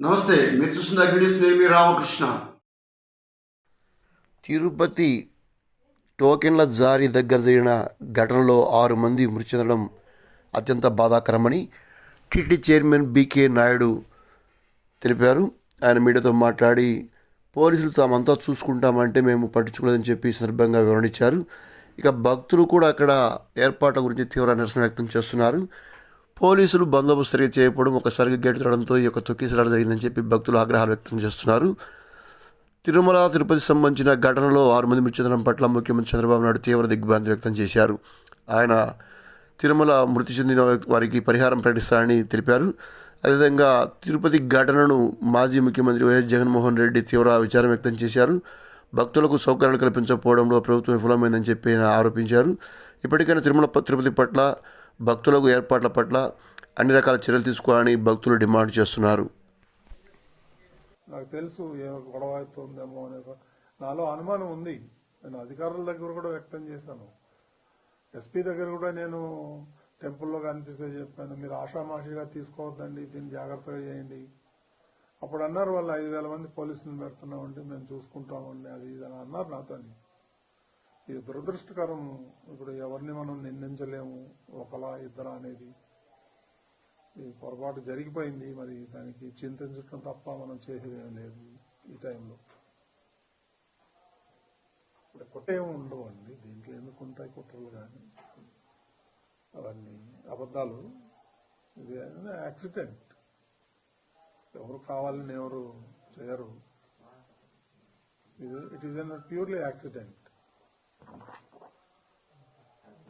నమస్తే మీరు చూస్తున్న అగ్నిస్ నేను మీ రామకృష్ణ. తిరుపతి టోకెన్ల జారీ దగ్గర జరిగిన ఘటనలో ఆరు మంది మృతి చెందడం అత్యంత బాధాకరమని టీటీ చైర్మన్ బీకే నాయుడు తెలిపారు. ఆయన మీడియాతో మాట్లాడి పోలీసులు తామంతా చూసుకుంటామంటే మేము పట్టించుకోలేదని చెప్పి సందర్భంగా వివరణించారు ఇక భక్తులు కూడా అక్కడ ఏర్పాట్ల గురించి తీవ్ర నిరసన వ్యక్తం చేస్తున్నారు. పోలీసులు బందోబస్తు సరిగ్గా చేయకపోవడం ఒకసారిగా గేటు తరడంతో ఈ యొక్క తొక్కిసలాట జరిగిందని చెప్పి భక్తులు ఆగ్రహాలు వ్యక్తం చేస్తున్నారు. తిరుమల తిరుపతి సంబంధించిన ఘటనలో ఆరు మంది మృతి చెందడం పట్ల ముఖ్యమంత్రి చంద్రబాబు నాయుడు తీవ్ర దిగ్భ్రాంతి వ్యక్తం చేశారు. ఆయన తిరుమల మృతి చెందిన వారికి పరిహారం ప్రకటిస్తారని తెలిపారు. అదేవిధంగా తిరుపతి ఘటనను మాజీ ముఖ్యమంత్రి వైఎస్ జగన్మోహన్ రెడ్డి తీవ్ర విచారం వ్యక్తం చేశారు. భక్తులకు సౌకర్యాలు కల్పించకపోవడంలో ప్రభుత్వం విఫలమైందని చెప్పి ఆయన ఆరోపించారు. ఇప్పటికైనా తిరుమల తిరుపతి పట్ల భక్తులకు ఏర్పాట్ల పట్ల అన్ని రకాల చర్యలు తీసుకోవాలని భక్తులు డిమాండ్ చేస్తున్నారు. నాకు తెలుసు ఏ గొడవ అవుతుందేమో అనే నాలో అనుమానం ఉంది. నేను అధికారుల దగ్గర కూడా వ్యక్తం చేశాను. ఎస్పీ దగ్గర కూడా నేను టెంపుల్లో కనిపిస్తే చెప్పాను మీరు ఆషామాషిగా తీసుకోవద్దండి దీన్ని జాగ్రత్తగా చేయండి. అప్పుడు అన్నారు వాళ్ళు ఐదు వేల మంది పోలీసులు పెడుతున్నామండి మేము చూసుకుంటామండి అది ఇది అని అన్నారు నాతో ఇది దురదృష్టకరం ఇప్పుడు ఎవరిని మనం నిందించలేము ఒకలా ఇద్దరా అనేది ఈ పొరపాటు జరిగిపోయింది మరి దానికి చింతించడం తప్ప మనం చేసేదేం లేదు ఈ టైంలో. ఇప్పుడు కుట్రేమి ఉండవు అండి దీంట్లో ఎందుకు ఉంటాయి కుట్రలు కానీ? అవన్నీ అబద్ధాలు. ఇది యాక్సిడెంట్. ఎవరు కావాలని ఎవరు చేయరు. ఇది it is an purely accident దాంట్లో వాళ్ళే ఇరవై మందిలోని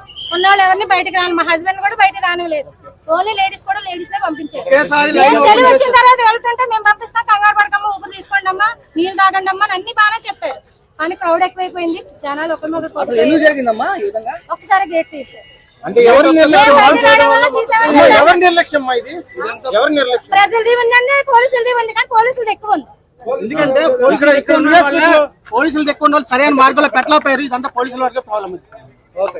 ఉన్న వాళ్ళు ఎవరిని బయటకు రాను మా హస్బెండ్ కూడా బయట రానివ్వలేదు. ఓన్లీ లేడీస్ కూడా లేడీస్ పంపించారు. తెలివి వచ్చిన తర్వాత వెళ్తుంటే మేము పంపిస్తాం కంగారు పడకమ్మా ఊపిరి తీసుకోండి అమ్మా నీళ్ళు తాగండి అమ్మా అని అన్ని బాగానే చెప్పారు. కానీ క్రౌడ్ ఎక్కువైపోయింది జనాలు ఒకరి ఎందుకు జరిగిందమ్మా ఈ విధంగా? ఒకసారి గేట్ తీసారు అంటే ఎవరి నిర్లక్ష్యం? మేము బయట రావడం వల్ల తీసేవాళ్ళం. ఎవరి నిర్లక్ష్యం అమ్మా ఇది? ఎవరి నిర్లక్ష్యం? ప్రజలది ఉందండి పోలీసులది ఉంది కానీ పోలీసులది ఎక్కువ ఉంది. ఎందుకంటే పోలీసులు ఎక్కువ పోలీసులు ఎక్కువ సరైన మార్గంలో పెట్టలేకపోయారు ఇదంతా పోలీసుల వరకే problem okay